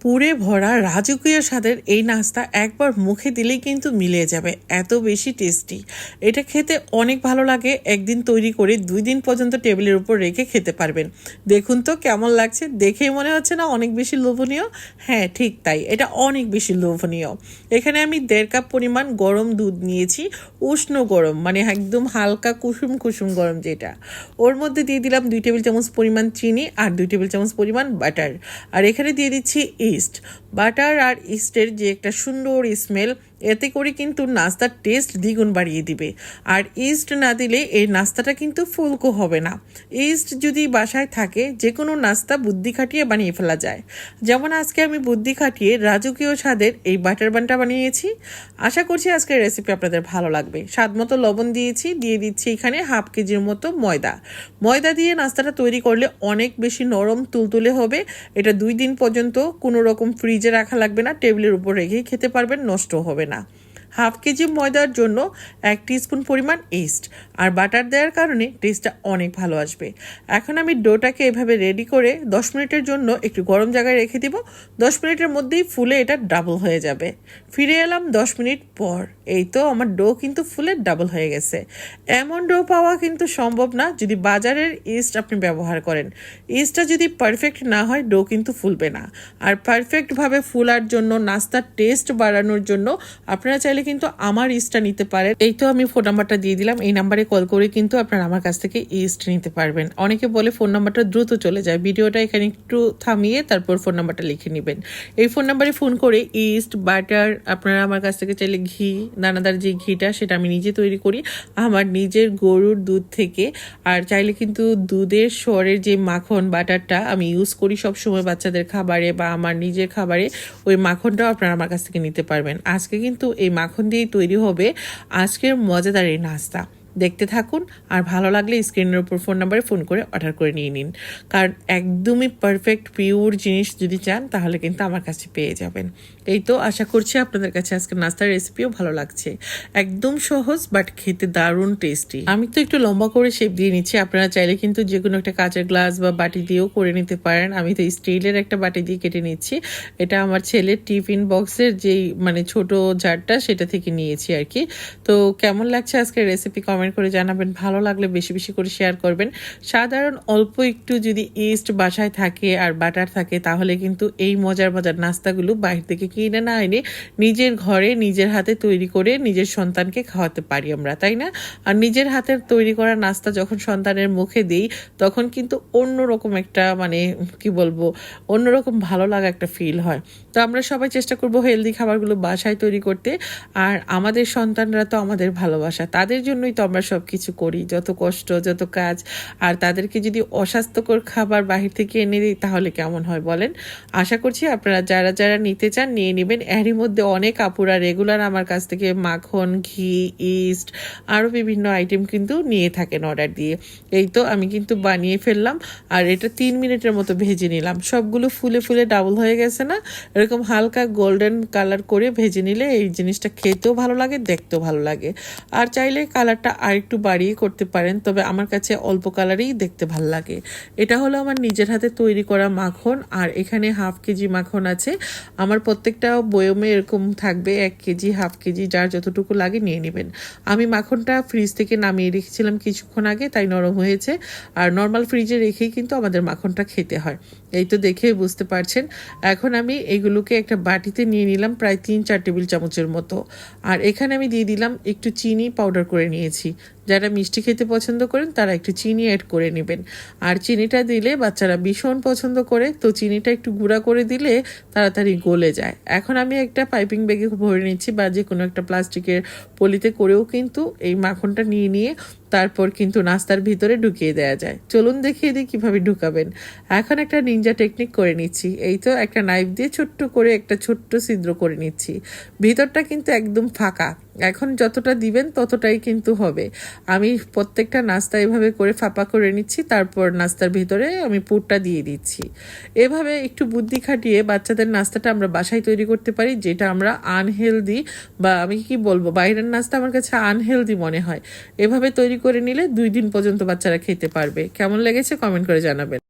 পুরে ভরা রাজকীয় স্বাদের এই নাস্তা একবার মুখে দিলেই কিন্তু মিলিয়ে যাবে। এত বেশি টেস্টি এটা খেতে অনেক ভালো লাগে। একদিন তৈরি করে দুই দিন পর্যন্ত টেবিলের উপর রেখে খেতে পারবেন। দেখুন তো কেমন লাগছে। দেখেই মনে হচ্ছে না অনেক বেশি লোভনীয়? হ্যাঁ ঠিক তাই। এটা অনেক বেশি লোভনীয়। এখানে আমি দেড় কাপ পরিমাণ গরম দুধ নিয়েছি। উষ্ণ গরম মানে একদম হালকা কুসুম কুসুম গরম যেটা। ওর মধ্যে দিয়ে দিলাম দুই টেবিল চামচ পরিমাণ চিনি আর দুই টেবিল চামচ পরিমাণ বাটার আর এখানে দিয়ে দিচ্ছি ইস্ট। বাটার আর ইস্টের যে একটা সুন্দর স্মেল এতে করে কিন্তু নাস্তার টেস্ট দ্বিগুণ বাড়িয়ে দিবে। আর ইস্ট না দিলে এই নাস্তাটা কিন্তু ফুলকো হবে না। ইস্ট যদি বাসায় থাকে যে কোনো নাস্তা বুদ্ধি খাটিয়ে বানিয়ে ফেলা যায়। যেমন আজকে আমি বুদ্ধি খাটিয়ে রাজকীয় স্বাদের এই বাটার বানটা বানিয়েছি। আশা করছি আজকের রেসিপি আপনাদের ভালো লাগবে। স্বাদ মতো লবণ দিয়েছি, দিয়ে দিচ্ছি এখানে হাফ কেজির মতো ময়দা। ময়দা দিয়ে নাস্তাটা তৈরি করলে অনেক বেশি নরম তুলতুলে হবে। এটা দুই দিন পর্যন্ত কোনো রকম ফ্রিজে রাখা লাগবে না। টেবিলের উপর রেখেই খেতে পারবেন, নষ্ট হবে না। না হাফ কেজি ময়দার জন্য এক স্পুন পরিমাণ ইস্ট আর বাটার দেওয়ার কারণে টেস্টটা অনেক ভালো আসবে। এখন আমি ডোটাকে এভাবে রেডি করে দশ মিনিটের জন্য একটু গরম জায়গায় রেখে দিব। দশ মিনিটের মধ্যেই ফুলে এটা ডাবল হয়ে যাবে। ফিরে এলাম দশ মিনিট পর। এই তো আমার ডো কিন্তু ফুলে ডাবল হয়ে গেছে। এমন ডো পাওয়া কিন্তু সম্ভব না যদি বাজারের ইস্ট আপনি ব্যবহার করেন। ইস্টটা যদি পারফেক্ট না হয়, ডো কিন্তু ফুলবে না। আর পারফেক্টভাবে ফুলার জন্য, নাস্তার টেস্ট বাড়ানোর জন্য আপনারা চাইলে কিন্তু আমার ইস্টটা নিতে পারেন। এই তো আমি ফোন নাম্বারটা দিয়ে দিলাম। এই নাম্বারে কল করে কিন্তু আপনারা আমার কাছ থেকে ইস্ট নিতে পারবেন। অনেকে বলে ফোন নাম্বারটা দ্রুত চলে যায়। ভিডিওটা এখানে একটু থামিয়ে তারপর ফোন নাম্বারটা লিখে নেবেন। এই ফোন নাম্বারে ফোন করে ইস্ট, বাটার, আপনারা আমার কাছ থেকে চাইলে ঘি দানাদার যে ঘিটা সেটা আমি নিজে তৈরি করি। আমার নিজের গরুর দুধ থেকে। আর চাইলে কিন্তু দুধের স্বরের যে মাখন, বাটারটা আমি ইউজ করি সব সময় বাচ্চাদের খাবারে বা আমার নিজের খাবারে। ওই মাখনটাও আপনারা আমার কাছ থেকে নিতে পারবেন। আজকে কিন্তু এই মাখন দিয়েই তৈরি হবে আজকের মজাদার এই নাস্তা। দেখতে থাকুন আর ভালো লাগলে স্ক্রিনের উপর ফোন নাম্বারে ফোন করে অর্ডার করে নিয়ে নিন। কারণ একদমই পারফেক্ট পিওর জিনিস যদি চান, তাহলে কিন্তু আমার কাছে পেয়ে যাবেন। এই তো আশা করছি আপনাদের কাছে আজকে নাস্তার রেসিপিও ভালো লাগছে। একদম সহজ বাট খেতে দারুণ টেস্টি আমি তো একটু লম্বা করে শেপ দিয়ে নিচ্ছি। আপনারা চাইলে কিন্তু যে কোনো একটা কাঁচের গ্লাস বা বাটি দিয়েও করে নিতে পারেন। আমি তো স্টিলের একটা বাটি দিয়ে কেটে নিচ্ছি। এটা আমার ছেলের টিফিন বক্সের যেই মানে ছোট জারটা, সেটা থেকে নিয়েছি আর কি। তো কেমন লাগছে আজকের রেসিপি কমেন্ট করে জানাবেন। ভালো লাগলে বেশি বেশি করে শেয়ার করবেন। সাধারণ অল্প একটু যদি ইস্ট বাসায় থাকে আর বাটার থাকে, তাহলে কিন্তু এই মজার মজার নাস্তাগুলো বাইরে থেকে কিনে না এনে নিজের ঘরে, নিজের হাতে তৈরি করে নিজের সন্তানকে খাওয়াতে পারি আমরা, তাই না? আর নিজের হাতের তৈরি করা নাস্তা যখন সন্তানের মুখে দিই, তখন কিন্তু অন্যরকম একটা মানে কি বলব, অন্যরকম ভালো লাগা একটা ফিল হয়। তো আমরা সবাই চেষ্টা করব হেলদি খাবারগুলো বাসায় তৈরি করতে। আর আমাদের সন্তানরা তো আমাদের ভালোবাসা, তাদের জন্যই তো আমরা সব কিছু করি, যত কষ্ট, যত কাজ। আর তাদেরকে যদি অস্বাস্থ্যকর খাবার বাহির থেকে এনে দিই, তাহলে কেমন হয় বলেন? আশা করছি আপনারা যারা যারা নিতে চান, নিয়ে নেবেন। এরই মধ্যে অনেক আপুরা রেগুলার আমার কাছ থেকে মাখন, ঘি, ইস্ট আরও বিভিন্ন আইটেম কিন্তু নিয়ে থাকেন অর্ডার দিয়ে। এই তো আমি কিন্তু বানিয়ে ফেললাম, আর এটা তিন মিনিটের মতো ভেজে নিলাম। সবগুলো ফুলে ফুলে ডাবল হয়ে গেছে না? এরকম হালকা গোল্ডেন কালার করে ভেজে নিলে এই জিনিসটা খেতেও ভালো লাগে, দেখতেও ভালো লাগে। আর চাইলে কালারটা আর একটু বাড়িয়ে করতে পারেন, তবে আমার কাছে অল্প কালারেই দেখতে ভালো লাগে। এটা হলো আমার নিজের হাতে তৈরি করা মাখন, আর এখানে হাফ কেজি মাখন আছে। আমার প্রত্যেকটা বয়মে এরকম থাকবে এক কেজি, হাফ কেজি, যার যতটুকু লাগে নিয়ে নেবেন। আমি মাখনটা ফ্রিজ থেকে নামিয়ে রেখেছিলাম কিছুক্ষণ আগে, তাই নরম হয়েছে। আর নর্মাল ফ্রিজে রেখেই কিন্তু আমাদের মাখনটা খেতে হয়। এই তো দেখে বুঝতে পারছেন। এখন আমি এগুলোকে একটা বাটিতে নিয়ে নিলাম প্রায় তিন চার টেবিল চামচের মতো। আর এখানে আমি দিয়ে দিলাম একটু চিনি পাউডার করে নিয়েছি। যারা মিষ্টি খেতে পছন্দ করেন, তারা একটু চিনি অ্যাড করে নেবেন। আর চিনিটা দিলে বাচ্চারা ভীষণ পছন্দ করে, তো চিনিটা একটু গুঁড়া করে দিলে তাড়াতাড়ি গলে যায়। এখন আমি একটা পাইপিং ব্যাগে ভরে নিচ্ছি বা যে কোনো একটা প্লাস্টিকের পলিতে করেও কিন্তু এই মাখনটা নিয়ে নিয়ে তারপর কিন্তু নাস্তার ভিতরে ঢুকিয়ে দেওয়া যায়। চলুন দেখিয়ে দিই কীভাবে ঢুকাবেন। এখন একটা নিনজা টেকনিক করে নিচ্ছি। এই তো একটা নাইফ দিয়ে ছোট্ট করে একটা ছোট্ট ছিদ্র করে নিচ্ছি। ভিতরটা কিন্তু একদম ফাঁকা। এখন যতটা দিবেন ততটাই কিন্তু হবে। আমি প্রত্যেকটা নাস্তা এভাবে করে ফাঁপা করে নিচ্ছি, তারপর নাস্তার ভিতরে আমি পুরটা দিয়ে দিচ্ছি। এভাবে একটু বুদ্ধি খাটিয়ে বাচ্চাদের নাস্তাটা আমরা বাসায় তৈরি করতে পারি, যেটা আমরা আনহেলদি বা আমি কি বলব, বাইরের নাস্তা আমার কাছে আনহেলদি মনে হয়। এভাবে তৈরি করে নিলে দুই দিন পর্যন্ত বাচ্চারা খেতে পারবে। কেমন লেগেছে কমেন্ট করে জানাবেন।